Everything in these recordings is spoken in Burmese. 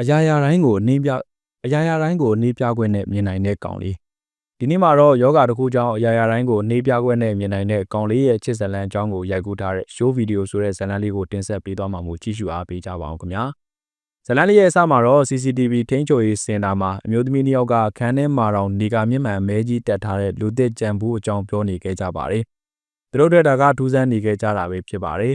အရာရာတိုင်းကိုအနှင်းပြအရာရာတိုင်းကိုအနှင်းပြခွင့်နဲ့မြင်နိုင်တဲ့ကောင်လေးဒီနေ့မှာတော့ယောဂတစ်ခုကြောင့်အရာရာတိုင်းကိုအနှင်းပြခွင့်နဲ့မြင်နိုင်တဲ့ကောင်လေးရဲ့ချစ်ဇလန်အကြောင်းကိုရိုက်ကူးထားတဲ့ show video ဆိုတဲ့ဇလန်လေးကိုတင်ဆက်ပေးသွားမှာမို့ကြည့်ရှုအားပေးကြပါအောင်ခင်ဗျာဇလန်လေးရဲ့အစမှာတော့ CCTV ထိန်းချုပ်ရေးစင်တာမှာအမျိုးသမီးနှစ်ယောက်ကခန်းထဲမှာတော့နေကာမျက်မှန်အမဲကြီးတက်ထားတဲ့လူသစ်ကြံဘူးအကြောင်းပြောနေခဲ့ကြပါတယ်သူတို့တွေ့တာကထူးဆန်းနေခဲ့ကြတာပဲဖြစ်ပါတယ်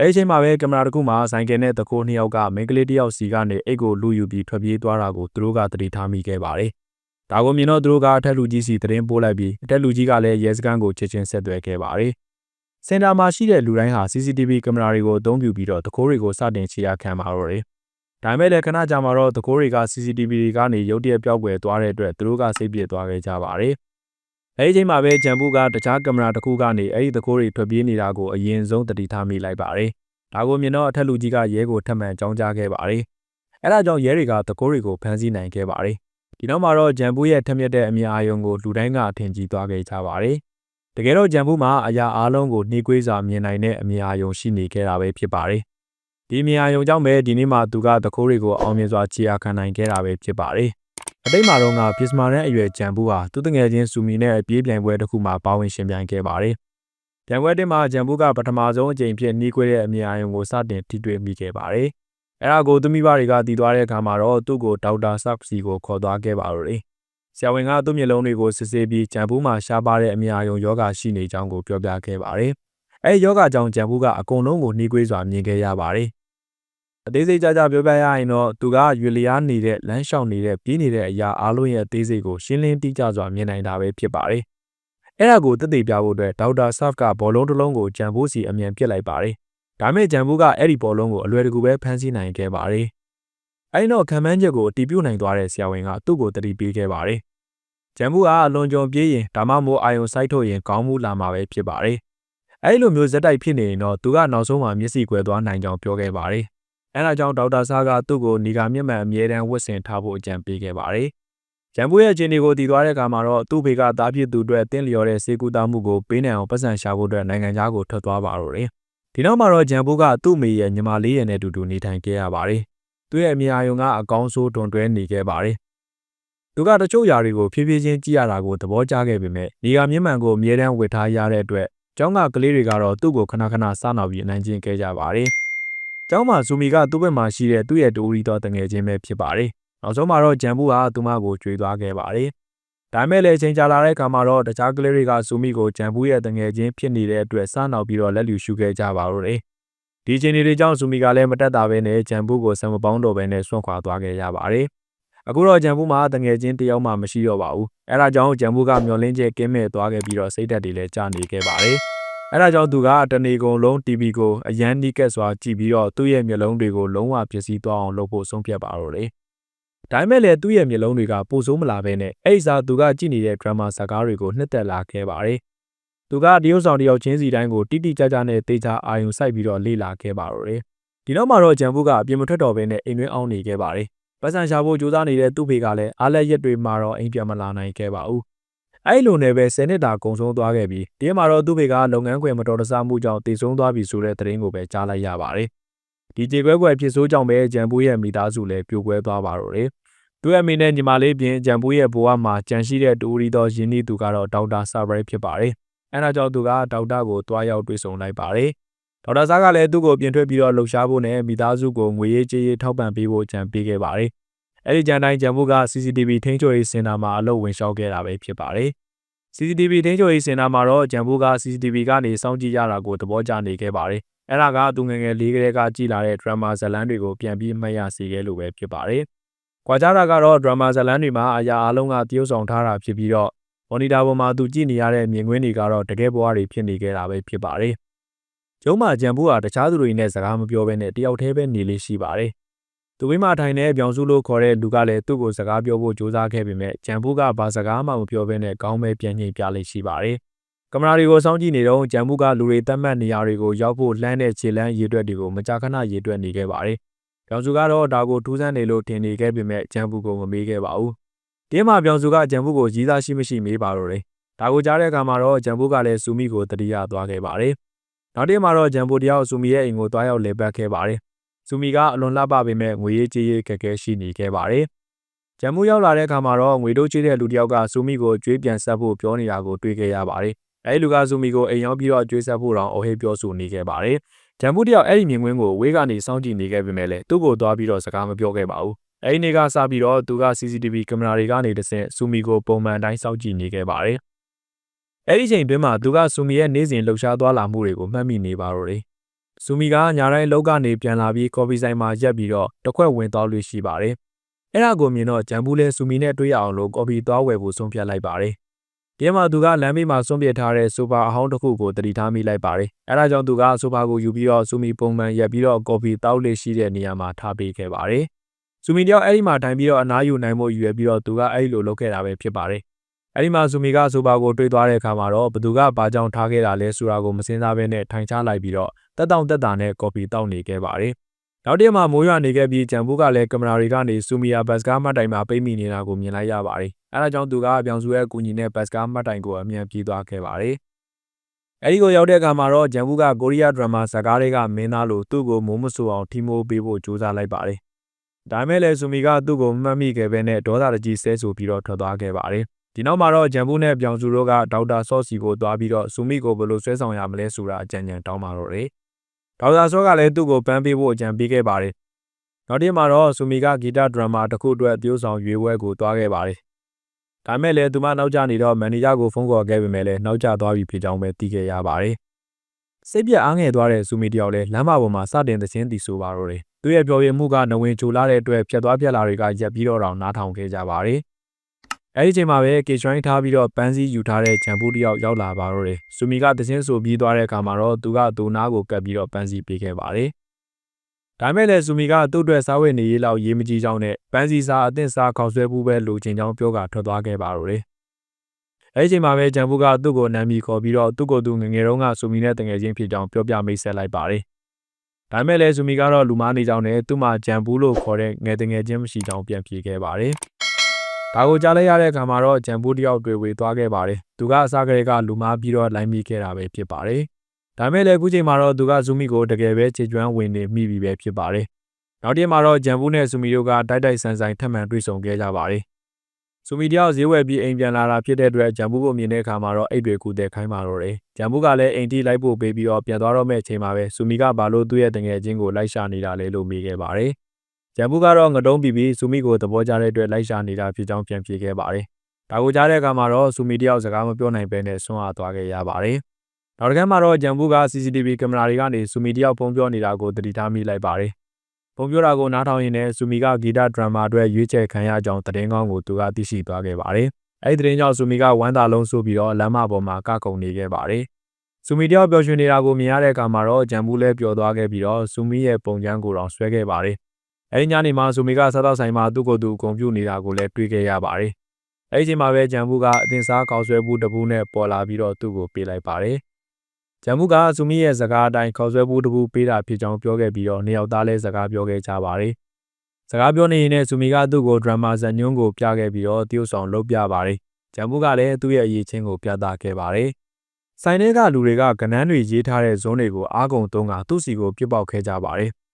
အဲဒီအချိန်မှာပဲကင်မရာတစ်ခုမှာဆိုင်ကယ်နဲ့တကိုးနှစ်ယောက်ကမိန်းကလေးတစ်ယောက်စီကနေအိတ်ကိုလူယူပြီးထွက်ပြေးသွားတာကိုသူတို့ကသတိထားမိခဲ့ပါတယ်။ဒါကိုမြင်တော့သူတို့ကအထက်လူကြီးစီသတင်းပို့လိုက်ပြီးအထက်လူကြီးကလည်းရဲစခန်းကိုချက်ချင်းဆက်သွယ်ခဲ့ပါတယ်။စင်တာမှာရှိတဲ့လူတိုင်းဟာ CCTV ကင်မရာတွေကိုအသုံးပြုပြီးတော့တကိုးတွေကိုစတင်ချီရခံပါတော့တယ်။ဒါပေမဲ့လည်းခဏကြာမှာတော့တကိုးတွေက CCTV တွေကနေရုတ်တရက်ပျောက်ကွယ်သွားတဲ့အတွက်သူတို့ကစိတ်ပြေသွားခဲ့ကြပါတယ်။ အဲဒီအချိန်မှာပဲဂျမ်ဘူးကတခြားကင်မရာတစ်ခုကနေအဲ့ဒီတကိုးတွေထွက်ပြေးနေတာကိုအရင်ဆုံးသတိထားမိလိုက်ပါတယ်။ဒါကိုမြင်တော့အထက်လူကြီးကရဲကိုထပ်မံကြောင်းကြားခဲ့ပါတယ်။အဲဒါကြောင့်ရဲတွေကတကိုးတွေကိုဖမ်းဆီးနိုင်ခဲ့ပါတယ်။ဒီနောက်မှာတော့ဂျမ်ဘူးရဲ့ထက်မြက်တဲ့အမြင်အာရုံကိုလူတိုင်းကအထင်ကြီးသွားခဲ့ကြပါတယ်။တကယ်တော့ဂျမ်ဘူးမှာအရာအလုံးကိုနှီးကွေးစွာမြင်နိုင်တဲ့အမြင်အာရုံရှိနေခဲ့တာပဲဖြစ်ပါတယ်။ဒီအမြင်အာရုံကြောင့်ပဲဒီနေ့မှသူကတကိုးတွေကိုအောင်မြင်စွာခြေအားခံနိုင်ခဲ့တာပဲဖြစ်ပါတယ်။ အတိတ်မှာတော့ကပစ္စမာရန်အရွယ်ဂျမ်ဘူးဟာသူတငယ်ချင်းစူမီနဲ့အပြေးပြိုင်ပွဲတစ်ခုမှာပါဝင်ရှင်ပြိုင်ခဲ့ပါတယ်။ပြိုင်ပွဲတင်မှာဂျမ်ဘူးကပထမဆုံးအကြိမ်ဖြစ်နှီးကွေးတဲ့အမြင်အာရုံကိုစတင်ထိတွေ့မိခဲ့ပါတယ်။အဲဒါကိုသူမိဘတွေကတည်သွားတဲ့အခါမှာတော့သူ့ကိုဒေါက်တာဆော့စီကိုခေါ်သွားခဲ့ပါတော့တယ်။ဆရာဝန်ကသူ့မျက်လုံးတွေကိုစစ်ဆေးပြီးဂျမ်ဘူးမှာရှားပါတဲ့အမြင်အာရုံယောဂရှိနေကြောင်းကိုပြောပြခဲ့ပါတယ်။အဲဒီယောဂကြောင့်ဂျမ်ဘူးကအကုန်လုံးကိုနှီးကွေးစွာမြင်ခဲ့ရပါတယ်။ အသေးစိတ်ကြကြပြောပြရရင်တော့သူကရွေလျားနေတဲ့လမ်းလျှောက်နေတဲ့ပြေးနေတဲ့အရာအားလုံးရဲ့အသေးစိတ်ကိုရှင်းလင်းတိကျစွာမြင်နိုင်တာပဲဖြစ်ပါတယ်။အဲ့ဒါကိုသက်သေပြဖို့အတွက်ဒေါက်တာဆော့ကဘောလုံးတစ်လုံးကိုဂျမ်ဘူးစီအမြန်ပြစ်လိုက်ပါတယ်။ဒါမဲ့ဂျမ်ဘူးကအဲ့ဒီဘောလုံးကိုအလွယ်တကူပဲဖမ်းဆီးနိုင်ခဲ့ပါတယ်။အဲ့တော့ခံမှန်းချက်ကိုအတီးပြုတ်နိုင်သွားတဲ့ဆရာဝန်ကသူ့ကိုတတိပေးခဲ့ပါတယ်။ဂျမ်ဘူးကအလွန်ကြုံပြေးရင်ဒါမှမဟုတ်အာယုံစိုက်ထုတ်ရင်ကောင်းမှုလာမှာပဲဖြစ်ပါတယ်။အဲ့လိုမျိုးဇက်တိုက်ဖြစ်နေရင်တော့သူကနောက်ဆုံးမှမျက်စိကွယ်သွားနိုင်ကြောင်းပြောခဲ့ပါတယ်။ အဲဒါကြောင့်ဒေါက်တာဆားကသူ့ကိုနီဂါမျက်မှန်အမြဲတမ်းဝတ်ဆင်ထားဖို့အကြံပေးခဲ့ပါတယ်။ဂျမ်ဘူးရဲ့အခြေအနေကိုတည်သွားတဲ့အခါမှာတော့သူ့ဖေကသားဖြစ်သူအတွက်တင်းလျော်တဲ့စေကူတာမှုကိုပေးနိုင်အောင်ပတ်စံရှာဖို့အတွက်နိုင်ငံခြားကိုထွက်သွားပါတော့တယ်။ဒီနောက်မှာတော့ဂျမ်ဘူးကသူ့မိရဲ့ညီမလေးရဲ့နဲ့အတူတူနေထိုင်ခဲ့ရပါတယ်။သူ့ရဲ့အမြင်အာရုံကအကောင်းဆိုးတွန်တွဲနေခဲ့ပါတယ်။သူကတချို့ຢာတွေကိုဖြည်းဖြည်းချင်းကြည့်ရတာကိုသဘောကျခဲ့ပေမဲ့ညီကမျက်မှန်ကိုအမြဲတမ်းဝတ်ထားရတဲ့အတွက်ကျောင်းကကလေးတွေကတော့သူ့ကိုခဏခဏစနောက်ပြီးအနိုင်ကျင့်ခဲ့ကြပါတယ်။ ကျောင်းမှာဇူမီကသူ့ဘက်မှာရှိတဲ့သူ့ရဲ့တူရီတော်တငယ်ချင်းပဲဖြစ်ပါတယ်။နောက်ဆုံးမှာတော့ဂျမ်ဘူးဟာသူမကိုကြွေသွားခဲ့ပါတယ်။ဒါမဲ့လည်းအချိန်ကြာလာတဲ့အခါမှာတော့တခြားကလေးတွေကဇူမီကိုဂျမ်ဘူးရဲ့တငယ်ချင်းဖြစ်နေတဲ့အတွက်စနောက်ပြီးတော့လက်လျူရှုခဲ့ကြပါတော့တယ်။ဒီချိန်တွေကြောင့်ဇူမီကလည်းမတက်တာပဲနဲ့ဂျမ်ဘူးကိုဆံမပေါင်းတော့ပဲနဲ့ဆွန့်ခွာသွားခဲ့ရပါတယ်။အခုတော့ဂျမ်ဘူးမှာတငယ်ချင်းတယောက်မှမရှိတော့ပါဘူး။အဲဒါကြောင့်ဂျမ်ဘူးကမျောလင်းကျဲကင်းမဲ့သွားခဲ့ပြီးတော့စိတ်သက်တွေလည်းကျနေခဲ့ပါတယ်။ အဲဒါကြောင့်သူကတနေကုန်လုံး TV ကိုအရန်နီးကက်စွာကြည့်ပြီးတော့သူ့ရဲ့မျက်လုံးတွေကိုလုံးဝပျက်စီးသွားအောင်လုပ်ဖို့ဆုံးဖြတ်ပါတော့တယ်။ဒါပေမဲ့လည်းသူ့ရဲ့မျက်လုံးတွေကပိုဆိုးမလာဘဲနဲ့အဲ့ဒီစားသူကကြည့်နေတဲ့ drama ဇာတ်ကားတွေကိုနှစ်သက်လာခဲ့ပါတယ်။သူကတရုတ်ဆောင်တယောက်ချင်းစီတိုင်းကိုတိတိကျကျနဲ့တေချာအာယုံစိုက်ပြီးတော့လေ့လာခဲ့ပါတော့တယ်။ဒီနောက်မှာတော့ဂျန်ဘူးကအပြင်မထွက်တော့ဘဲနဲ့အိမ်တွင်းအောင်နေခဲ့ပါတယ်။ပတ်စံရှာဖို့ကြိုးစားနေတဲ့သူ့ဖေကလည်းအားလက်ရက်တွေမှာတော့အိမ်ပြန်မလာနိုင်ခဲ့ပါဘူး အဲ့လိုနဲ့ပဲ10နှစ်တာကုံဆုံးသွားခဲ့ပြီးဒီမှာတော့သူ့ဖေကလုပ်ငန်းခွင်မတော်တဆမှုကြောင့်တည်ဆုံးသွားပြီဆိုတဲ့သတင်းကိုပဲကြားလိုက်ရပါတယ်။ဒီကြေကွဲကွယ်ဖြစ်ဆိုးကြောင့်ပဲဂျန်ဘူးရဲ့မိသားစုလည်းပြိုကွဲသွားပါတော့တယ်။သူ့ရဲ့မိနဲ့ညီမလေးပြင်ဂျန်ဘူးရဲ့ဘဝမှာကြံရှိတဲ့တူရီတော်ရင်းနှီးသူကတော့ဒေါက်တာဆာဘရဲဖြစ်ပါတယ်။အဲဒါကြောင့်သူကဒေါက်တာကိုတွားရောက်တွေ့ဆုံလိုက်ပါတယ်။ဒေါက်တာဆာကလည်းသူ့ကိုပြင်ထွက်ပြီးတော့လှုပ်ရှားဖို့နဲ့မိသားစုကိုငွေရေးကြေးရေးထောက်ပံ့ပေးဖို့ကြံပေးခဲ့ပါတယ်။ အဲဒီကြံတိုင်းဂျန်ဘူးက CCTV ထိန်းချုပ်ရေးစင်တာမှာအလုပ်ဝင်လျှောက်ခဲ့တာပဲဖြစ်ပါတယ်။ CCTV ထိန်းချုပ်ရေးစင်တာမှာတော့ဂျမ်ဘူးက CCTV ကနေစောင့်ကြည့်ရတာကိုသဘောကျနေခဲ့ပါတယ်။အဲ့ဒါကသူငယ်ငယ်လေးကလေးကကြည်လာတဲ့ drama ဇာတ်လမ်းတွေကိုပြန်ပြီးမှတ်ရစေခဲ့လို့ပဲဖြစ်ပါတယ်။ကွာကြတာကတော့ drama ဇာတ်လမ်းတွေမှာအရာအလုံးကတရုပ်ဆောင်ထားတာဖြစ်ပြီးတော့ monitor ပေါ်မှာသူကြည့်နေရတဲ့မြင်ကွင်းတွေကတော့တကယ်ဘဝတွေဖြစ်နေခဲ့တာပဲဖြစ်ပါတယ်။ကျုံးမှာဂျမ်ဘူးကတခြားသူတွေနဲ့စကားမပြောဘဲနဲ့တယောက်တည်းပဲနေလေးရှိပါတယ်။ သူဝိမာထိုင်တဲ့ပြောင်စုလို့ခေါ်တဲ့လူကလည်းသူ့ကိုစကားပြောဖို့ကြိုးစားခဲ့ပေမဲ့ဂျန်ဘူးကဘာစကားမှမပြောဘဲနဲ့ကောင်းပဲပြန်ညှိပြလိမ့်ရှိပါတယ်။ကင်မရာတွေကိုစောင့်ကြည့်နေတော့ဂျန်ဘူးကလူတွေတတ်မှတ်နေရာတွေကိုရောက်ဖို့လှမ်းတဲ့ခြေလမ်းရေတွက်တွေကိုမကြာခဏရေတွက်နေခဲ့ပါတယ်။ပြောင်စုကတော့ဒါကိုထူးဆန်းနေလို့ထင်နေခဲ့ပေမဲ့ဂျန်ဘူးကိုမမေးခဲ့ပါဘူး။ဒီမှာပြောင်စုကဂျန်ဘူးကိုရည်သားရှိမရှိမေးပါတော့တယ်။ဒါကိုကြားတဲ့အခါမှာတော့ဂျန်ဘူးကလည်းစူမီကိုတတိယသွားခဲ့ပါတယ်။နောက်တစ်မှာတော့ဂျန်ဘူးတယောက်စူမီရဲ့အိမ်ကိုတွားရောက်လေပတ်ခဲ့ပါတယ်။။ ဆူမီကအလွန်လှပပေမဲ့ငွေရေးကြေးရေးခက်ခဲရှိနေခဲ့ပါတယ်။ဂျမ်မူရောက်လာတဲ့အခါမှာတော့ငွေတို့ချေးတဲ့လူတစ်ယောက်ကဆူမီကိုကြွေးပြန်ဆက်ဖို့ပြောနေတာကိုတွေ့ခဲ့ရပါတယ်။အဲဒီလူကဆူမီကိုအိမ်ရောက်ပြီးတော့ကြွေးဆက်ဖို့တောင်အဟိပြောဆိုနေခဲ့ပါတယ်။ဂျမ်မူတယောက်အဲ့ဒီမြင်ကွင်းကိုဝေးကနေစောင့်ကြည့်နေခဲ့ပေမဲ့လည်းသူ့ကိုသွားပြီးတော့စကားမပြောခဲ့ပါဘူး။အဲဒီနေ့ကစပြီးတော့သူက CCTV ကင်မရာတွေကနေတဆင့်ဆူမီကိုပုံမှန်တိုင်းစောင့်ကြည့်နေခဲ့ပါတယ်။အဲ့ဒီချိန်တွင်းမှာသူကဆူမီရဲ့နေ့စဉ်လှုပ်ရှားသွားလာမှုတွေကိုမှတ်မိနေပါတော့တယ်။ ဆူမီကညာတိုင်းလောက်ကနေပြန်လာပြီးကော်ဖီဆိုင်မှာရက်ပြီးတော့တစ်ခွက်ဝင်သွားလို့ရှိပါတယ်။အဲ့ဒါကိုမြင်တော့ဂျမ်ဘူးလဲဆူမီနဲ့တွေ့ရအောင်လို့ကော်ဖီသွားဝယ်ဖို့ဆုံးဖြတ်လိုက်ပါတယ်။ဒီမှာသူကလမ်းဘေးမှာစွန့်ပစ်ထားတဲ့ဆိုဖာအဟောင်းတစ်ခုကိုတတိထားမိလိုက်ပါတယ်။အဲဒါကြောင့်သူကဆိုဖာကိုယူပြီးတော့ဆူမီပုံမှန်ရက်ပြီးတော့ကော်ဖီတောက်လေးရှိတဲ့နေရာမှာထားပေးခဲ့ပါတယ်။ဆူမီတယောက်အဲ့ဒီမှာထိုင်ပြီးတော့အနားယူနိုင်ဖို့ယူရပြီးတော့သူကအဲ့ဒီလိုလုပ်ခဲ့တာပဲဖြစ်ပါတယ်။အဲ့ဒီမှာဆူမီကဆိုဖာကိုတွေ့သွားတဲ့အခါမှာတော့ဘသူကဘာကြောင့်ထားခဲ့တာလဲဆိုတာကိုမစင်စားဘဲနဲ့ထိုင်ချလိုက်ပြီးတော့ တက်တောင့်တက်တာနဲ့ကော်ဖီတောက်နေခဲ့ပါတယ်။နောက်တည့်မှာမိုးရွာနေခဲ့ပြီးဂျမ်ဘူးကလည်းကင်မရာတွေကနေဆူမီယာဘတ်စကားမှတ်တိုင်မှာပိတ်မိနေတာကိုမြင်လိုက်ရပါတယ်။အဲဒါကြောင့်သူကအပြောင်စုရဲ့အကူအညီနဲ့ဘတ်စကားမှတ်တိုင်ကိုအမြန်ပြေးသွားခဲ့ပါတယ်။အဲဒီကိုရောက်တဲ့အခါမှာတော့ဂျမ်ဘူးကကိုရီးယားဒရမာဇာကားတွေကမင်းသားလိုသူ့ကိုမိုးမဆူအောင်ထီမိုးပေးဖို့ကြိုးစားလိုက်ပါတယ်။ဒါမဲ့လည်းဆူမီကသူ့ကိုမှတ်မိခဲ့ပဲနဲ့ဒေါသတကြီးဆဲဆူပြီးတော့ထွက်သွားခဲ့ပါတယ်။ဒီနောက်မှာတော့ဂျမ်ဘူးနဲ့ပြောင်စုတို့ကဒေါက်တာဆော့စီကိုသွားပြီးတော့ဆူမီကိုဘယ်လိုဆွဲဆောင်ရမလဲဆိုတာအကြံဉာဏ်တောင်းပါတော့တယ်။ ဒေါက်တာဆော့ကလည်းသူ့ကိုပန်းပေးဖို့အကြံပေးခဲ့ပါတယ်။နောက်တစ်မှာတော့ဆူမီကဂီတဒရမာတစ်ခုအတွက်ပြိုးဆောင်ရွေးပွဲကိုသွားခဲ့ပါတယ်။ဒါမဲ့လည်းသူမနောက်ကျနေတော့မန်နေဂျာကိုဖုန်းခေါ်ခဲ့ပေမဲ့လည်းနောက်ကျသွားပြီဖြစ်ကြောင်းပဲသိခဲ့ရပါတယ်။စိတ်ပြက်အားငယ်သွားတဲ့ဆူမီတယောက်လည်းလမ်းမပေါ်မှာစတင်သချင်းတီဆိုပါတော့တယ်။သူရဲ့ပြောရမှုကနဝင်ချိုလာတဲ့အတွက်ဖြတ်သွားဖြတ်လာတွေကရက်ပြီးတော့တောင်နားထောင်ခဲ့ကြပါတယ်။ အဲဒီချိန်မှာပဲကေစရိုင်းထားပြီးတော့ပန်းစည်းယူထားတဲ့ဂျမ်ပူးတယောက်ရောက်လာပါတော့တယ်။ဆူမီကသချင်းဆိုပြီးသွားတဲ့အခါမှာတော့သူကသူနားကိုကပ်ပြီးတော့ပန်းစည်းပေးခဲ့ပါတယ်။ဒါမဲ့လည်းဆူမီကသူ့အတွက်စားဝတ်နေရေးလောက်ရေးမကြီးကြောင်းနဲ့ပန်းစီစာအသင့်စားခေါက်ဆွဲမှုပဲလိုချင်ကြောင်းပြောကထွက်သွားခဲ့ပါတော့တယ်။အဲဒီချိန်မှာပဲဂျမ်ဘူးကသူ့ကိုနာမည်ခေါ်ပြီးတော့သူ့ကိုယ်သူငငယ်တုန်းကဆူမီနဲ့တငယ်ချင်းဖြစ်ကြောင်းပြောပြမိတ်ဆက်လိုက်ပါတယ်။ဒါမဲ့လည်းဆူမီကတော့လူမားနေကြောင်းနဲ့သူ့မှာဂျမ်ဘူးလို့ခေါ်တဲ့ငယ်တငယ်ချင်းမရှိကြောင်းပြန်ပြေခဲ့ပါတယ်။ ဒါကိုကြားလိုက်ရတဲ့အခါမှာတော့ဂျမ်ဘူးတယောက်တွေ့ဝေသွားခဲ့ပါတယ်။သူကအစားကလေးကလူမားပြီးတော့လိုင်းမိခဲ့တာပဲဖြစ်ပါတယ်။ဒါမဲ့လည်းအခုချိန်မှာတော့သူကဇူမီကိုတကယ်ပဲခြေကျွမ်းဝင်နေမိပြီပဲဖြစ်ပါတယ်။နောက်တစ်မှာတော့ဂျမ်ဘူးနဲ့ဇူမီတို့ကတိုက်တိုက်ဆန်ဆန်ထပ်မံတွေ့ဆုံခဲ့ကြပါတယ်။ဇူမီတယောက်ဈေးဝယ်ပြီးအိမ်ပြန်လာတာဖြစ်တဲ့အတွက်ဂျမ်ဘူးကိုမြင်တဲ့အခါမှာတော့အိတ်တွေကူတဲ့ခိုင်းပါတော့တယ်။ဂျမ်ဘူးကလည်းအိမ်တီလိုက်ဖို့ပေးပြီးတော့ပြန်သွားတော့မဲ့အချိန်မှာပဲဇူမီကဘာလို့သူ့ရဲ့တငယ်ချင်းကိုလိုက်ရှာနေတာလဲလို့မေးခဲ့ပါတယ်။ ဂျမ်ဘူးကတော့ငတုံးပြီးပြီးဇူမီကိုသဘောကျတဲ့အတွက်လိုက်ရှာနေတာဖြစ်ကြောင်းပြန်ပြေခဲ့ပါတယ်။ဒါကိုကြားတဲ့အခါမှာတော့ဇူမီတယောက်စကားမပြောနိုင်ဘဲနဲ့ဆွမ်းအားသွားခဲ့ရပါတယ်။နောက်တစ်ခါမှာတော့ဂျမ်ဘူးက CCTV ကင်မရာတွေကနေဇူမီတယောက်ပုံပြောနေတာကိုသတိထားမိလိုက်ပါတယ်။ပုံပြောတာကိုနားထောင်ရင်းနဲ့ဇူမီကဂီတဒရမာအတွက်ရွေးချယ်ခံရကြောင်းသတင်းကောင်းကိုသူကသိရှိသွားခဲ့ပါတယ်။အဲဒီသတင်းကြောင့်ဇူမီကဝမ်းသာလုံးဆိုပြီးတော့လမ်းမပေါ်မှာကကုံနေခဲ့ပါတယ်။ဇူမီတယောက်ပျော်ရွှင်နေတာကိုမြင်ရတဲ့အခါမှာတော့ဂျမ်ဘူးလည်းပျော်သွားခဲ့ပြီးတော့ဇူမီရဲ့ပုံချမ်းကိုတော့ဆွဲခဲ့ပါတယ်။ အဲဒီညနေမှာဇူမီကစားတော့ဆိုင်မှာသူ့ကိုယ်သူဂုံပြူနေတာကိုလည်းတွေ့ခဲ့ရပါတယ်။အဲဒီချိန်မှာပဲဂျမ်ဘူးကအတင်စားကောက်ဆွဲဘူးတပူးနဲ့ပေါ်လာပြီးတော့သူ့ကိုပေးလိုက်ပါတယ်။ဂျမ်ဘူးကဇူမီရဲ့စကားအတိုင်းခေါက်ဆွဲဘူးတပူးပေးတာဖြစ်ကြောင်းပြောခဲ့ပြီးတော့နှစ်ယောက်သားလည်းစကားပြောခဲ့ကြပါတယ်။စကားပြောနေရင်လည်းဇူမီကသူ့ကိုဒရမာဇန်ညွန်းကိုပြခဲ့ပြီးတော့တရုတ်ဆောင်လုပ်ပြပါတယ်။ဂျမ်ဘူးကလည်းသူ့ရဲ့အရေးချင်းကိုပြသခဲ့ပါတယ်။ဆိုင်ထဲကလူတွေကကနန်းတွေရေးထားတဲ့ဇုံးတွေကိုအားကုန်သုံးကသူ့စီကိုပြစ်ပေါက်ခဲ့ကြပါတယ်။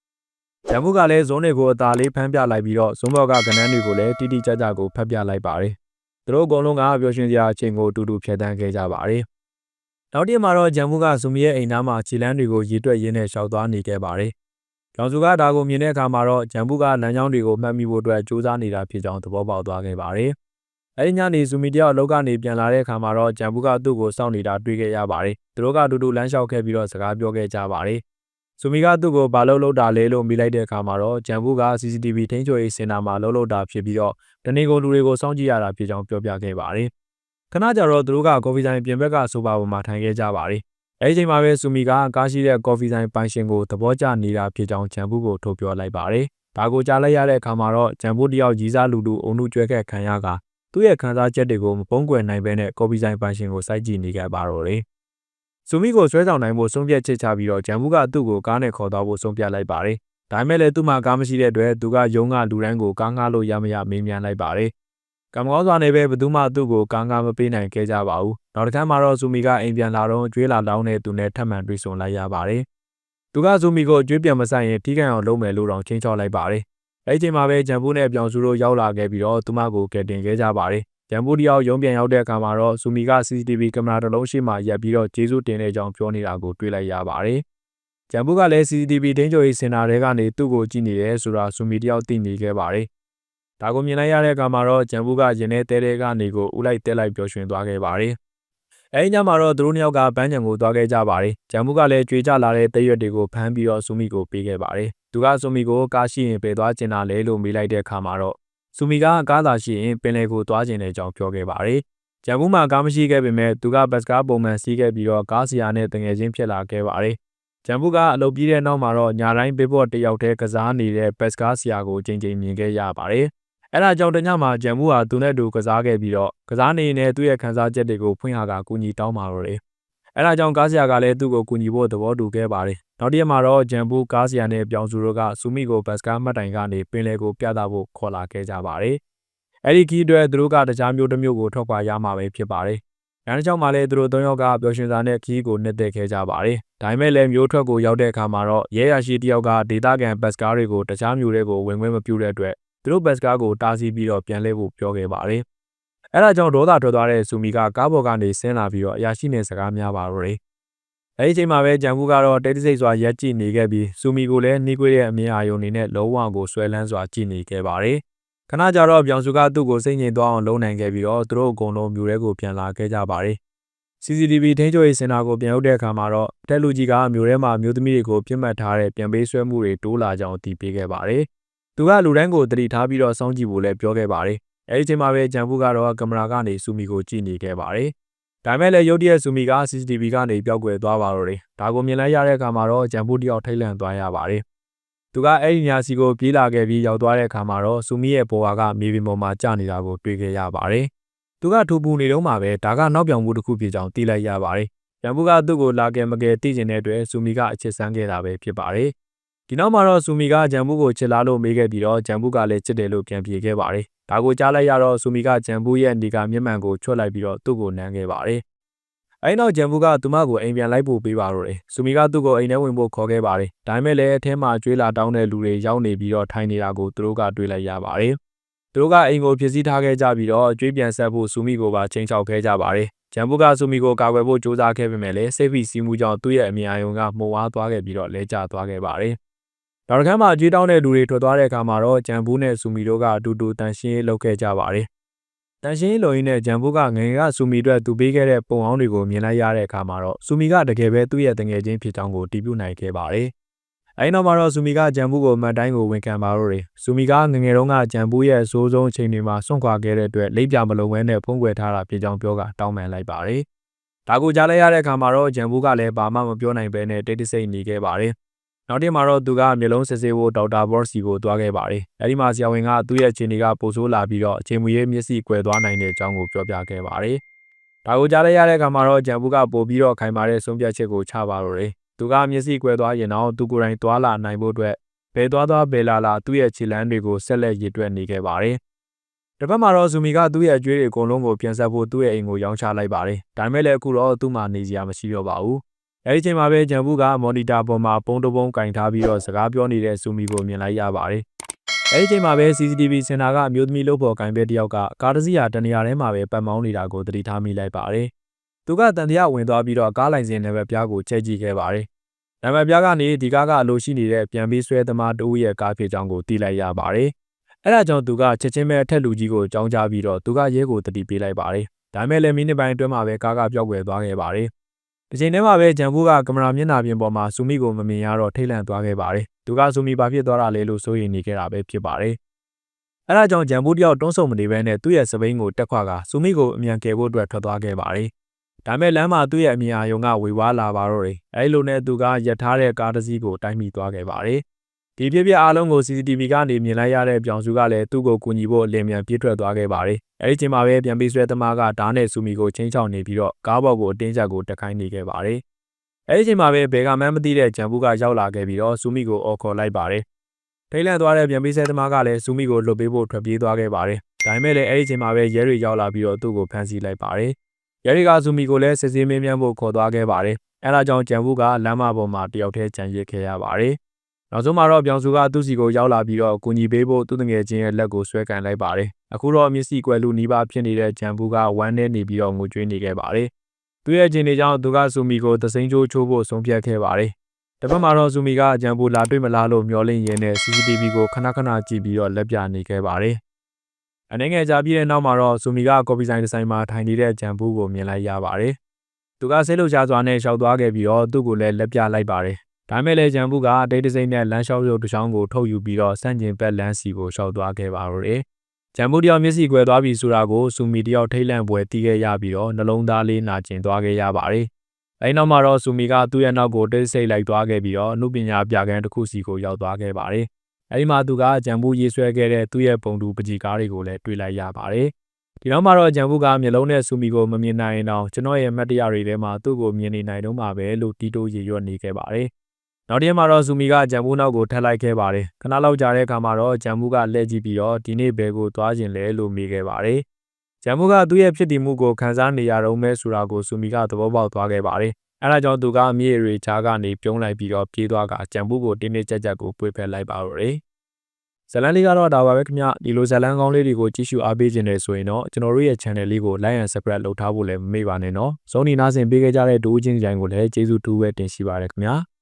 ဂျမ်ဘူးကလည်းဇုံးတွေကိုအသာလေးဖမ်းပြလိုက်ပြီးတော့ဇုံးဘော်ကကနန်းတွေကိုလည်းတိတိကျကျကိုဖတ်ပြလိုက်ပါတယ်။သူတို့အကုန်လုံးကပျော်ရွှင်စရာအချိန်ကိုအတူတူဖြတ်တန်းခဲ့ကြပါတယ်။နောက်တစ်မှာတော့ဂျမ်ဘူးကဇူမီရဲ့အိမ်သားမှာခြေလန်းတွေကိုရေတွက်ရင်းနဲ့ရှောက်သွားနေခဲ့ပါတယ်။ကျောင်းစုကဒါကိုမြင်တဲ့အခါမှာတော့ဂျမ်ဘူးကလမ်းကြောင်းတွေကိုမှတ်မိဖို့အတွက်စူးစမ်းနေတာဖြစ်ကြောင်းသဘောပေါက်သွားခဲ့ပါတယ်။အဲဒီညနေဇူမီတယောက်အလုပ်ကနေပြန်လာတဲ့အခါမှာတော့ဂျမ်ဘူးကသူ့ကိုစောင့်နေတာတွေ့ခဲ့ရပါတယ်။သူတို့ကအတူတူလမ်းလျှောက်ခဲ့ပြီးတော့စကားပြောခဲ့ကြပါတယ်။ ဇူမီကသူ့ကိုဘာလို့လုပ်တာလဲလို့မေးလိုက်တဲ့အခါမှာတော့ဂျမ်ဘူးက CCTV ထိန်းချုပ်ရေးစင်တာမှာလှုပ်လှုပ်တာဖြစ်ပြီးတော့တနေကုန်လူတွေကိုစောင့်ကြည့်ရတာဖြစ်ကြောင်းပြောပြခဲ့ပါတယ်။ခဏကြာတော့သူတို့ကကော်ဖီဆိုင်ပြင်ဘက်ကဆိုဖာပေါ်မှာထိုင်ခဲ့ကြပါတယ်။အဲဒီချိန်မှာပဲဆူမီကကားရှိတဲ့ကော်ဖီဆိုင်ပိုင်ရှင်ကိုသဘောကျနေတာဖြစ်ကြောင်းဂျမ်ဘူးကိုထုတ်ပြောလိုက်ပါတယ်။ဒါကိုကြားလိုက်ရတဲ့အခါမှာတော့ဂျမ်ဘူးတယောက်ကြီးစားလူလူအုံနှုကျွဲခက်ခံရကသူ့ရဲ့ခံစားချက်တွေကိုမပုံကွယ်နိုင်ဘဲနဲ့ကော်ဖီဆိုင်ပိုင်ရှင်ကိုစိုက်ကြည့်နေခဲ့ပါတော့တယ်။ ဆူမီကိုဆွဲဆောင်နိုင်ဖို့ဆုံးဖြတ်ချက်ချပြီးတော့ဂျမ်ဘူးကသူ့ကိုကားနဲ့ခေါ်သွားဖို့ဆုံးဖြတ်လိုက်ပါတယ်။ဒါပေမဲ့လည်းသူ့မှာကားမရှိတဲ့အတွက်သူကယုံကလူတန်းကိုကားငှားလို့ရမရမေးမြန်းလိုက်ပါတယ်။ကံကောင်းစွာနဲ့ပဲဘသူမှသူ့ကိုကားငှားမပေးနိုင်ခဲ့ကြပါဘူး။နောက်တစ်ခါမှာတော့ဆူမီကအိမ်ပြန်လာတော့ကျွေးလာလောင်းတဲ့သူနဲ့ထပ်မံတွေ့ဆုံလိုက်ရပါတယ်။သူကဇူမီကိုအကျွေးပြန်မဆိုင်ရင်ထိခိုက်အောင်လုပ်မယ်လို့တောင်ချင်းချောက်လိုက်ပါတယ်။အဲဒီချိန်မှာပဲဂျမ်ဘူးနဲ့ပြောင်စုတို့ရောက်လာခဲ့ပြီးတော့သူမကိုကယ်တင်ခဲ့ကြပါတယ်။ ဂျမ်ဘူးတယောက်ရုံးပြန်ရောက်တဲ့အခါမှာတော့ဇူမီက CCTV ကင်မရာတစ်လုံးရှိမှရပ်ပြီးတော့ကျေးဇူးတင်တဲ့အကြောင်းပြောနေတာကိုတွေ့လိုက်ရပါတယ်။ဂျမ်ဘူးကလည်း CCTV တင်းကြိုရေးစင်တာထဲကနေသူ့ကိုကြည့်နေတယ်ဆိုတာဇူမီတယောက်သိနေခဲ့ပါတယ်။ဒါကိုမြင်လိုက်ရတဲ့အခါမှာတော့ဂျမ်ဘူးကရင်ထဲတဲတဲကနေကိုဥလိုက်တက်လိုက်ပျော်ရွှင်သွားခဲ့ပါတယ်။အဲဒီညမှာတော့သူတို့နှစ်ယောက်ကပန်းချံကိုသွားခဲ့ကြပါတယ်။ဂျမ်မှုကလည်းကြွေကြလာတဲ့တရွက်တွေကိုဖမ်းပြီးတော့ဆူမီကိုပေးခဲ့ပါတယ်။သူကဆူမီကိုကားရှိရင်ပယ်သွားကျင်တာလေလို့မေးလိုက်တဲ့အခါမှာတော့ ဆူမီကကားသာရှိရင်ပင်လယ်ကိုသွားကျင်တဲ့အကြောင်းပြောခဲ့ပါတယ်။ဂျမ်မှုမှာကားမရှိခဲ့ပေမဲ့သူကဘတ်စကားပုံမှန်စီးခဲ့ပြီးတော့ကားစီယာနဲ့တငယ်ချင်းဖြစ်လာခဲ့ပါတယ်။ဂျမ်မှုကအလုပ်ပြီးတဲ့နောက်မှာတော့ညာတိုင်းဘေးဘော့တယောက်တည်းကစားနေတဲ့ဘတ်စကားစီယာကိုချိန်ချိန်မြင်ခဲ့ရပါတယ်။အဲ့ဒါကြောင့်တညမှာဂျမ်မှုဟာသူနဲ့တူကစားခဲ့ပြီးတော့ကစားနေနေသူ့ရဲ့ခံစားချက်တွေကိုဖွင့်ဟာကကူညီတောင်းပါတော့တယ်။အဲ့ဒါကြောင့်ကားဆရာကလည်းသူ့ကိုကူညီဖို့သဘောတူခဲ့ပါတယ်။ နောက်တစ်ရက်မှာတော့ဂျမ်ဘူးကားဆရာနဲ့ပြောင်စုတို့ကဆူမီကိုဘတ်စကားမှတ်တိုင်ကနေပင်လယ်ကိုပြသဖို့ခေါ်လာခဲ့ကြပါတယ်။အဲ့ဒီခီးတွေသူတို့ကတခြားမျိုးတစ်မျိုးကိုထွက်ခွာရမှာပဲဖြစ်ပါတယ်။ညာတစ်ချောင်းမှာလည်းသူတို့သုံးယောက်ကပျော်ရွှင်စွာနဲ့ခီးကိုနှစ်သက်ခဲ့ကြပါတယ်။ဒါပေမဲ့လည်းမျိုးထွက်ကိုရောက်တဲ့အခါမှာတော့ရဲရရှိတယောက်ကဒေတာကန်ဘတ်စကားတွေကိုတခြားမျိုးတွေကိုဝင်ခွင့်မပြုတဲ့အတွက်သူတို့ဘတ်စကားကိုတားဆီးပြီးတော့ပြန်လဲဖို့ပြောခဲ့ပါတယ်။အဲဒါကြောင့်ဒေါသထွက်သွားတဲ့ဆူမီကကားပေါ်ကနေဆင်းလာပြီးတော့အရာရှိနဲ့စကားများပါတော့တယ်။ အဲဒီချိန်မှာပဲဂျန်ဘူးကတော့တိတ်တဆိတ်စွာရက်ကြည့်နေခဲ့ပြီးဆူမီကိုလည်းနှီးကွေးတဲ့အမြင်အာရုံနေနဲ့လုံးဝကိုဆွဲလန်းစွာကြည့်နေခဲ့ပါတယ်။ခဏကြာတော့ပြောင်စုကသူ့ကိုစိတ်ငြိမ်သွားအောင်လုပ်နိုင်ခဲ့ပြီးတော့သူတို့အကုန်လုံးမြူရဲကိုပြန်လာခဲ့ကြပါတယ်။ CCTV ထိန်းချုပ်ရေးစင်တာကိုပြန်ရောက်တဲ့အခါမှာတော့တက်လူကြီးကမြို့ထဲမှာမြို့သမီးတွေကိုပြစ်မှတ်ထားတဲ့ပြန်ပေးဆွဲမှုတွေတိုးလာကြောင်းအတည်ပြုခဲ့ပါတယ်။သူကလူတိုင်းကိုတတိထားပြီးတော့စောင့်ကြည့်ဖို့လည်းပြောခဲ့ပါတယ်။အဲဒီချိန်မှာပဲဂျန်ဖူကတော့ကင်မရာကနေဆူမီကိုကြည့်နေခဲ့ပါတယ်။ ဒါမဲ့လည်းရုတ်တရက်ဆူမီက CCTV ကနေပျောက်ကွယ်သွားပါတော့တယ်။ဒါကိုမြင်လိုက်ရတဲ့အခါမှာတော့ဂျန်ဖူတယောက်ထိတ်လန့်သွားရပါတယ်။သူကအဲ့ဒီညာစီကိုပြေးလာခဲ့ပြီးရောက်သွားတဲ့အခါမှာတော့ဆူမီရဲ့ဘော်ဝါကမြေပြင်ပေါ်မှာကျနေတာကိုတွေ့ခဲ့ရပါတယ်။သူကထူပူနေတော့မှပဲဒါကနောက်ပြောင်မှုတစ်ခုဖြစ်ကြောင်းသိလိုက်ရပါတယ်။ဂျန်ဖူကသူ့ကိုလာကယ်မကယ်သိကျင်တဲ့အတွက်ဆူမီကအချစ်ဆန်းခဲ့တာပဲဖြစ်ပါတယ်။ဒီနောက်မှာတော့ဆူမီကဂျမ်ဘူးကိုချစ်လားလို့မေးခဲ့ပြီးတော့ဂျမ်ဘူးကလည်းချစ်တယ်လို့ပြန်ပြေခဲ့ပါတယ်။ ဒါကိုကြားလိုက်ရတော့ဆူမီကဂျမ်ဘူးရဲ့နေကမျက်မှန်ကိုချွတ်လိုက်ပြီးတော့သူ့ကိုနမ်းခဲ့ပါတယ်။အဲဒီနောက်ဂျမ်ဘူးကသူမကိုအိမ်ပြန်လိုက်ဖို့ပေးပါတော့တယ်။ဆူမီကသူ့ကိုအိမ်ထဲဝင်ဖို့ခေါ်ခဲ့ပါတယ်။ဒါပေမဲ့လည်းအထဲမှာကျွေးလာတောင်းတဲ့လူတွေရောက်နေပြီးတော့ထိုင်နေတာကိုသူတို့ကတွေ့လိုက်ရပါတယ်။သူတို့ကအိမ်ကိုဖြစ်စည်းထားခဲ့ကြပြီးတော့ကျွေးပြန်ဆက်ဖို့ဆူမီကိုပါချိန်ချောက်ခဲ့ကြပါတယ်။ဂျမ်ဘူကဆူမီကိုကာကွယ်ဖို့ကြိုးစားခဲ့ပေမဲ့လည်းစိတ်ဖိစီးမှုကြောင့်သူ့ရဲ့အမြင်အာရုံကမှုံဝါးသွားခဲ့ပြီးတော့လဲကျသွားခဲ့ပါတယ် ဒေါ်ခန်းမှာကြေးတောင်းတဲ့လူတွေထွက်သွားတဲ့အခါမှာတော့ဂျမ်ဘူးနဲ့ဆူမီတို့ကအတူတူတန်ရှင်းရေးလုပ်ခဲ့ကြပါတယ်။တန်ရှင်းရေးလုံရင်းနဲ့ဂျမ်ဘူးကငငယ်ကဆူမီအတွက်သူပေးခဲ့တဲ့ပုံအောင်တွေကိုမြင်လိုက်ရတဲ့အခါမှာတော့ဆူမီကတကယ်ပဲသူ့ရဲ့တငယ်ချင်းဖြစ်ကြောင်းကိုတည်ပြုနိုင်ခဲ့ပါတယ်။အဲဒီနောက်မှာတော့ဆူမီကဂျမ်ဘူးကိုမတ်တိုင်းကိုဝန်ခံပါတော့တယ်။ဆူမီကငငယ်တုန်းကဂျမ်ဘူးရဲ့အဆိုးဆုံးအချိန်တွေမှာစွန့်ခွာခဲ့တဲ့အတွက်လိပ်ပြမလုံးဝဲနဲ့ဖုံးကွယ်ထားတာဖြစ်ကြောင်းပြောကတောင်းပန်လိုက်ပါတယ်။ဒါကိုကြားလိုက်ရတဲ့အခါမှာတော့ဂျမ်ဘူးကလည်းဘာမှမပြောနိုင်ဘဲနဲ့တိတ်တဆိတ်နေခဲ့ပါတယ်။ နောက်တစ်မှာတော့သူကမျိုးလုံးစစ်ဆေးဖို့ဒေါက်တာဘော့စီကိုသွားခဲ့ပါတယ်။အဲဒီမှာဆရာဝန်ကသူ့ရဲ့ခြေနေကပိုဆိုးလာပြီးတော့အချိန်မွေးမျက်စိကွယ်သွားနိုင်တဲ့အကြောင်းကိုပြောပြခဲ့ပါတယ်။ဒါကိုကြားလိုက်ရတဲ့အခါမှာတော့ဂျမ်ဘူးကပို့ပြီးတော့ခိုင်မာတဲ့ဆုံးဖြတ်ချက်ကိုချပါတော့တယ်။သူကမျက်စိကွယ်သွားရင်တော့သူကိုယ်တိုင်သွားလာနိုင်ဖို့အတွက်ဘယ်သွားသွားဘယ်လာလာသူ့ရဲ့ခြေလမ်းတွေကိုဆက်လက်ရည်တွက်နေခဲ့ပါတယ်။တစ်ဖက်မှာတော့ဇူမီကသူ့ရဲ့အကျွေးတွေအကုန်လုံးကိုပြန်ဆက်ဖို့သူ့ရဲ့အိမ်ကိုရောင်းချလိုက်ပါတယ်။ဒါပေမဲ့လည်းအခုတော့သူ့မှာနေစရာမရှိတော့ပါဘူး။ အဲဒီချိန်မှာပဲဂျန်ဘူးကမော်နီတာပေါ်မှာပုံတပုံကင်ထားပြီးတော့စကားပြောနေတဲ့ဆူမီကိုမြင်လိုက်ရပါတယ်။အဲဒီချိန်မှာပဲ CCTV စင်တာကအမျိုးသမီးလုပ်ဖို့ကင်ပဲတယောက်ကကားတစ်စီးဟာတနေရာထဲမှာပဲပတ်မောင်းနေတာကိုသတိထားမိလိုက်ပါတယ်။သူကတန်တရားဝင်သွားပြီးတော့ကားလိုင်စင်နံပါတ်ပြားကိုချက်ကြည့်ခဲ့ပါတယ်။နံပါတ်ပြားကနေဒီကားကအလိုရှိနေတဲ့ပြန်ပြီးဆွဲသမားတူရဲ့ကားဖြစ်ကြောင်းကိုသိလိုက်ရပါတယ်။အဲဒါကြောင့်သူကချက်ချင်းပဲအထက်လူကြီးကိုကြောင်းကြပြီးတော့သူကရဲကိုတတိပေးလိုက်ပါတယ်။ဒါမဲ့လည်းမိနစ်ပိုင်းအတွင်းမှာပဲကားကပျောက်ကွယ်သွားခဲ့ပါတယ်။ ဒီချိန်ထဲမှာပဲဂျန်ဘူးကကင်မရာမျက်နှာပြင်ပေါ်မှာဆူမီကိုမမြင်ရတော့ထိတ်လန့်သွားခဲ့ပါတယ်။သူကဆူမီဘာဖြစ်သွားတာလဲလို့စိုးရိမ်နေခဲ့တာပဲဖြစ်ပါတယ်။အဲဒါကြောင့်ဂျန်ဘူးတယောက်တွန်းဆုံမနေဘဲနဲ့သူ့ရဲ့စပိန်ကိုတက်ခွာကဆူမီကိုအမြန်ကယ်ဖို့အတွက်ထွက်သွားခဲ့ပါတယ်။ဒါမဲ့လမ်းမှာသူ့ရဲ့အမြင်အာရုံကဝေဝါးလာပါတော့တယ်။အဲဒီလိုနဲ့သူကရထားတဲ့ကားတစ်စီးကိုတိုက်မိသွားခဲ့ပါတယ်။ ဒီဖြစ်ဖြစ်အားလုံးကို CCTV ကနေမြင်လိုက်ရတဲ့ပြောင်စုကလည်းသူ့ကိုကူညီဖို့အလင်းမြန်ပြေးထွက်သွားခဲ့ပါတယ်။အဲဒီချိန်မှာပဲပြန်ပြီးဆွဲသမားကဓာတ်နဲ့ဆူမီကိုချင်းချောင်နေပြီးတော့ကားဘော်ကိုအတင်းချက်ကိုတက်ခိုင်းနေခဲ့ပါတယ်။အဲဒီချိန်မှာပဲဘယ်ကမှန်းမသိတဲ့ဂျမ်ဘူးကရောက်လာခဲ့ပြီးတော့ဆူမီကိုအော်ခေါ်လိုက်ပါတယ်။ထိတ်လန့်သွားတဲ့ပြန်ပြီးဆွဲသမားကလည်းဆူမီကိုလွတ်ပေးဖို့ထွက်ပြေးသွားခဲ့ပါတယ်။ဒါပေမဲ့လည်းအဲဒီချိန်မှာပဲရဲတွေရောက်လာပြီးတော့သူ့ကိုဖမ်းဆီးလိုက်ပါတယ်။ရဲတွေကဆူမီကိုလည်းစစ်ဆေးမင်းမြန်းဖို့ခေါ်သွားခဲ့ပါတယ်။အဲဒါကြောင့်ဂျန်ဘူးကလမ်းမပေါ်မှာတယောက်တည်းကြံရစ်ခဲ့ရပါတယ် နောက်ဆုံးမှာတော့ပြောင်စုကသူ့စီကိုရောက်လာပြီးတော့အကူအညီပေးဖို့သူ့တငယ်ချင်းရဲ့လက်ကိုဆွဲကန်လိုက်ပါတယ်အခုတော့မျက်စိကွယ်လူနီးပါးဖြစ်နေတဲ့ဂျန်ဘူးကဝမ်းနဲ့နေပြီးတော့ငိုကြွေးနေခဲ့ပါတယ်သူ့ရဲ့ချင်းတွေကြောင့်သူကဆူမီကိုသစိမ်းချိုးချိုးဖို့ဆုံးဖြတ်ခဲ့ပါတယ်တစ်ဖက်မှာတော့ဆူမီကအဂျန်ဘူးလာတွေ့မလားလို့မျှော်လင့်ရင်းနဲ့ CCTV ကိုခဏခဏကြည့်ပြီးတော့လက်ပြနေခဲ့ပါတယ်အနေငယ်ကြာပြီးတဲ့နောက်မှာတော့ဆူမီကကော်ပီဆိုင်ဒီဇိုင်းမှာထိုင်နေတဲ့ဂျန်ဘူးကိုမြင်လိုက်ရပါတယ်သူကဆေးလှုပ်ရှားစွာနဲ့ရှောက်သွားခဲ့ပြီးတော့သူ့ကိုလည်းလက်ပြလိုက်ပါတယ် ဒါမဲ့လည်းဂျန်ဘူးကဒိတ်တစိမ့်နဲ့လမ်းလျှောက်ရုပ်တစ်ချောင်းကိုထုတ်ယူပြီးတော့စန့်ကျင်ဘက်လမ်းစီကိုရှောက်သွားခဲ့ပါတော့တယ်။ဂျန်ဘူးတယောက်မျက်စိကွယ်သွားပြီဆိုတာကိုစူမီတယောက်ထိတ်လန့်ပွဲတီးခဲ့ရပြီးတော့နှလုံးသားလေးနာကျင်သွားခဲ့ရပါတယ်။အဲဒီနောက်မှာတော့စူမီကသူ့ရဲ့နောက်ကိုတိတ်ဆိတ်လိုက်သွားခဲ့ပြီးတော့အမှုပညာပြကန်းတစ်ခုစီကိုရောက်သွားခဲ့ပါတယ်။အဲဒီမှာသူကဂျန်ဘူးရေးဆွဲခဲ့တဲ့သူ့ရဲ့ပုံတူပကြီကားတွေကိုလည်းတွေ့လိုက်ရပါတယ်။ဒီနောက်မှာတော့ဂျန်ဘူးကမျက်လုံးနဲ့စူမီကိုမမြင်နိုင်အောင်ကျွန်တော်ရဲ့မတ်တရားတွေထဲမှာသူ့ကိုမြင်နေနိုင်တော့မှာပဲလို့တီးတိုးရေရွတ်နေခဲ့ပါတယ်။ နောက်တစ်ရက်မှာတော့ဇူမီကဂျမ်ဘူးနောက်ကိုထပ်လိုက်ခဲ့ပါတယ်ခဏလောက်ကြာတဲ့အခါမှာတော့ဂျမ်ဘူးကလှည့်ကြည့်ပြီးတော့ဒီနေ့ဘယ်ကိုသွားခြင်းလဲလို့မေးခဲ့ပါတယ်ဂျမ်ဘူးကသူ့ရဲ့ဖြစ်တည်မှုကိုခန်းစားနေရတော့မဲဆိုတာကိုဇူမီကသဘောပေါက်သွားခဲ့ပါတယ်အဲဒါကြောင့်သူကအမြေရီချားကနေပြုံးလိုက်ပြီးတော့ပြေးသွားကဂျမ်ဘူးကိုတင်းတင်းကြပ်ကြပ်ကိုပွေဖက်လိုက်ပါတော့တယ်ဇလန်လေးကတော့ဒါပါပဲခင်ဗျဒီလိုဇလန်ကောင်းလေးတွေကိုကြည့်ရှုအားပေးခြင်းတယ်ဆိုရင်တော့ကျွန်တော်တို့ရဲ့ channel လေးကို like and subscribe လုပ်ထားဖို့လည်းမမေ့ပါနဲ့နော်ဇုံနီနာဆင်ပေးခဲ့ကြတဲ့ဒိုးချင်းကြိုင်ကိုလည်းကျေးဇူးတူပဲတင်ရှိပါရခင်ဗျာ